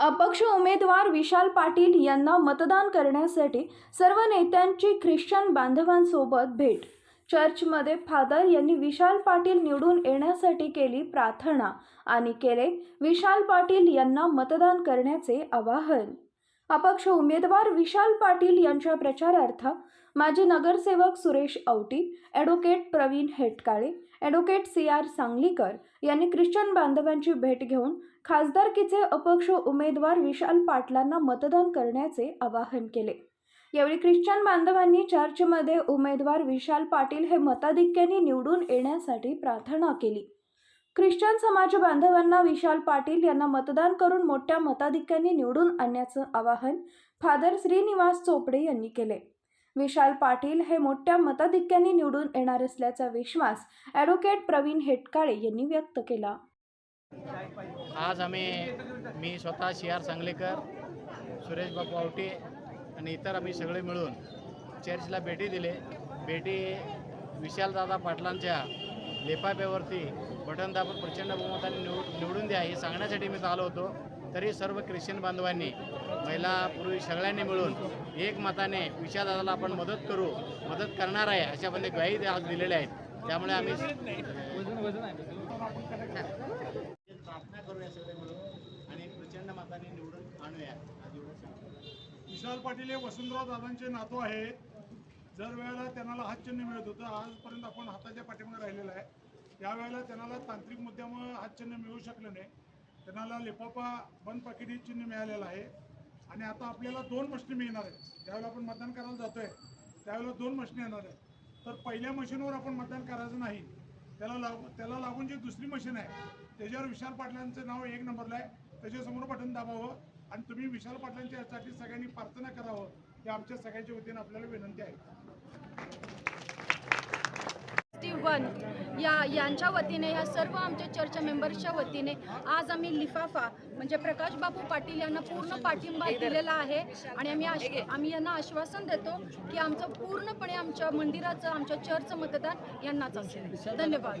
अपक्ष उमेदवार विशाल पाटील यांना मतदान करण्यासाठी सर्व नेत्यांची ख्रिश्चन बांधवांसोबत भेट. चर्चमध्ये फादर यांनी विशाल पाटील निवडून येण्यासाठी केली प्रार्थना आणि केले. विशाल पाटील यांना मतदान करण्याचे आवाहन. अपक्ष उमेदवार विशाल पाटील यांच्या प्रचारार्थ माजी नगरसेवक Suresh Auti advocate Pravin Hetkale advocate C R Sanglikar यांनी ख्रिश्चन बांधवांची भेट घेऊन खासदारकीचे अपक्ष उमेदवार विशाल पाटलांना मतदान करण्याचे आवाहन केले. यावेळी ख्रिश्चन बांधवांनी चर्चमध्ये उमेदवार विशाल पाटील हे मताधिक्याने निवडून येण्यासाठी प्रार्थना केली. ख्रिश्चन समाज बांधवांना विशाल पाटील यांना मतदान करून मोठ्या मताधिक्याने निवडून आणण्याचं आवाहन फादर श्रीनिवास चोपडे यांनी केले. विशाल पाटील हे मोठ्या मताधिक्याने निवडून येणार असल्याचा विश्वास ॲडव्होकेट प्रवीण हेटकाळे यांनी व्यक्त केला. आज आम्ही मी स्वतः सी आर सांगलीकर सुरेश बापू आवटे आणि इतर आम्ही सगळे मिळून चर्चला भेटी दिले. भेटी विशालदादा पाटलांच्या लेफाफ्यावरती बटन दाबून प्रचंड बहुमताने निवड निवडून द्या हे सांगण्यासाठी मी आलो होतो. तरी सर्व ख्रिश्चन बांधवांनी महिला पुरुष सगळ्यांनी मिळून एक मताने विशालदादाला आपण मदत करू मदत करणार आहे अशा पण ग्वाही आज दिलेल्या आहेत. त्यामुळे आम्ही प्रार्थना करूया सगळे मिळून आणि प्रचंड मताने निवडून आणूया विशाल पाटील हे वसंतराव दादांचे नातू आहेत. दर वेळेला त्यांना हातचिन्ह मिळत होतं. आजपर्यंत आपण हाताच्या पाठीमागे राहिलेला आहे. यावेळेला त्यांना तांत्रिक मुद्द्यामुळे हातचिन्ह मिळू शकलं नाही. त्यांना लिफाफा बंद पाकिटी चिन्ह मिळालेलं आहे. आणि आता आपल्याला दोन मशीन मिळणार आहेत. ज्यावेळेला आपण मतदान करायला जातोय त्यावेळेला दोन मशीन येणार आहेत. तर पहिल्या मशीनवर आपण मतदान करायचं नाही. त्याला लागू त्याला लागून जी दुसरी मशीन आहे त्याच्यावर विशाल पाटलांचं नाव एक नंबरला आहे. त्याच्यासमोर बटन दाबावं आणि तुम्ही विशाल पाटलांच्या यासाठी सगळ्यांनी प्रार्थना करावं. ही आमच्या सगळ्यांच्या वतीने आपल्याला विनंती आहे. वन या यांच्या वतीने ह्या सर्व आमच्या चर्चा मेंबर्सच्या वतीने आज आम्ही लिफाफा म्हणजे प्रकाश बापू पाटील यांना पूर्ण पाठिंबा दिलेला आहे आणि आम्ही आश- आम्ही यांना आश्वासन देतो की आमचं पूर्णपणे आमच्या मंदिराचं आमच्या चर्चचं मतदान यांनाच असेल. धन्यवाद.